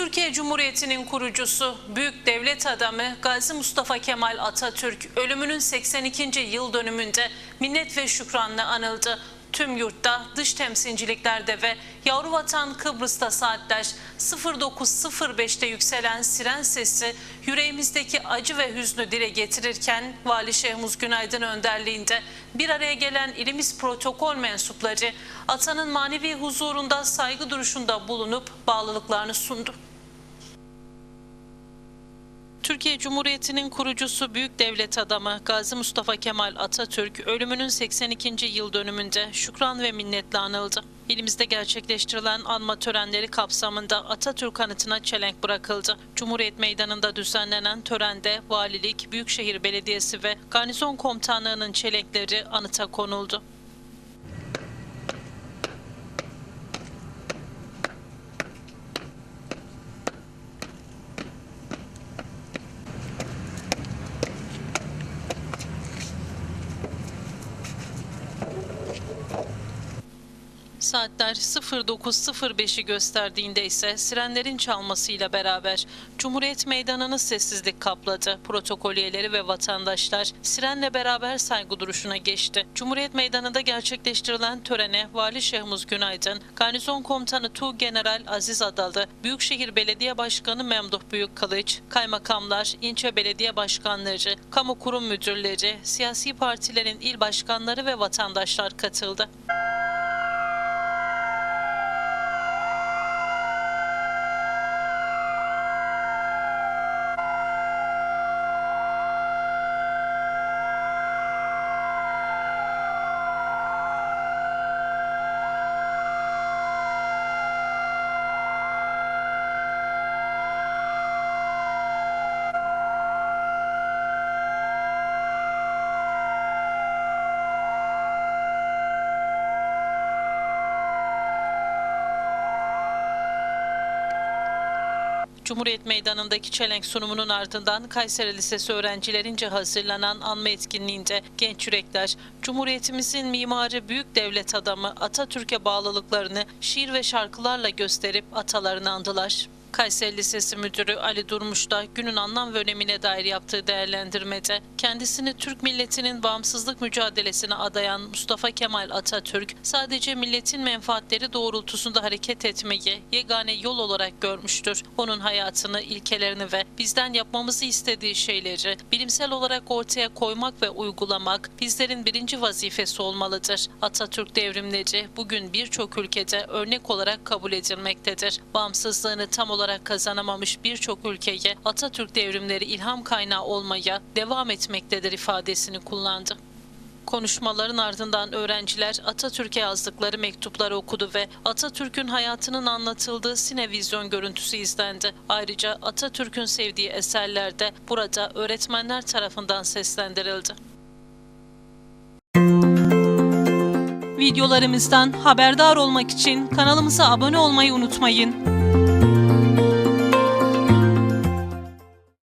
Türkiye Cumhuriyeti'nin kurucusu, büyük devlet adamı Gazi Mustafa Kemal Atatürk ölümünün 82. yıl dönümünde minnet ve şükranla anıldı. Tüm yurtta, dış temsilciliklerde ve yavru vatan Kıbrıs'ta saatler 09.05'te yükselen siren sesi yüreğimizdeki acı ve hüznü dile getirirken Vali Şehmuz Günaydın önderliğinde bir araya gelen ilimiz protokol mensupları atanın manevi huzurunda saygı duruşunda bulunup bağlılıklarını sundu. Türkiye Cumhuriyeti'nin kurucusu büyük devlet adamı Gazi Mustafa Kemal Atatürk ölümünün 82. yıl dönümünde şükran ve minnetle anıldı. İlimizde gerçekleştirilen anma törenleri kapsamında Atatürk anıtına çelenk bırakıldı. Cumhuriyet Meydanı'nda düzenlenen törende valilik, Büyükşehir Belediyesi ve Garnizon Komutanlığı'nın çelenkleri anıta konuldu. Saatler 09.05'i gösterdiğinde ise sirenlerin çalmasıyla beraber Cumhuriyet Meydanı'nı sessizlik kapladı. Protokol üyeleri ve vatandaşlar sirenle beraber saygı duruşuna geçti. Cumhuriyet Meydanı'nda gerçekleştirilen törene Vali Şehmuz Günaydın, Garnizon Komutanı Tuğ General Aziz Adalı, Büyükşehir Belediye Başkanı Memduh Büyükkılıç, kaymakamlar, ilçe belediye başkanları, kamu kurum müdürleri, siyasi partilerin il başkanları ve vatandaşlar katıldı. Cumhuriyet Meydanı'ndaki çelenk sunumunun ardından Kayseri Lisesi öğrencilerince hazırlanan anma etkinliğinde genç yürekler Cumhuriyetimizin mimarı büyük devlet adamı Atatürk'e bağlılıklarını şiir ve şarkılarla gösterip atalarını andılar. Kayseri Lisesi Müdürü Ali Durmuş da günün anlam ve önemine dair yaptığı değerlendirmede kendisini Türk milletinin bağımsızlık mücadelesine adayan Mustafa Kemal Atatürk sadece milletin menfaatleri doğrultusunda hareket etmeyi yegane yol olarak görmüştür. Onun hayatını, ilkelerini ve bizden yapmamızı istediği şeyleri bilimsel olarak ortaya koymak ve uygulamak bizlerin birinci vazifesi olmalıdır. Atatürk devrimleri bugün birçok ülkede örnek olarak kabul edilmektedir. Bağımsızlığını tam olarak kazanamamış birçok ülkeye Atatürk devrimleri ilham kaynağı olmaya devam etmektedir ifadesini kullandı. Konuşmaların ardından öğrenciler Atatürk'e yazdıkları mektupları okudu ve Atatürk'ün hayatının anlatıldığı sinevizyon görüntüsü izlendi. Ayrıca Atatürk'ün sevdiği eserler de burada öğretmenler tarafından seslendirildi. Videolarımızdan haberdar olmak için kanalımıza abone olmayı unutmayın.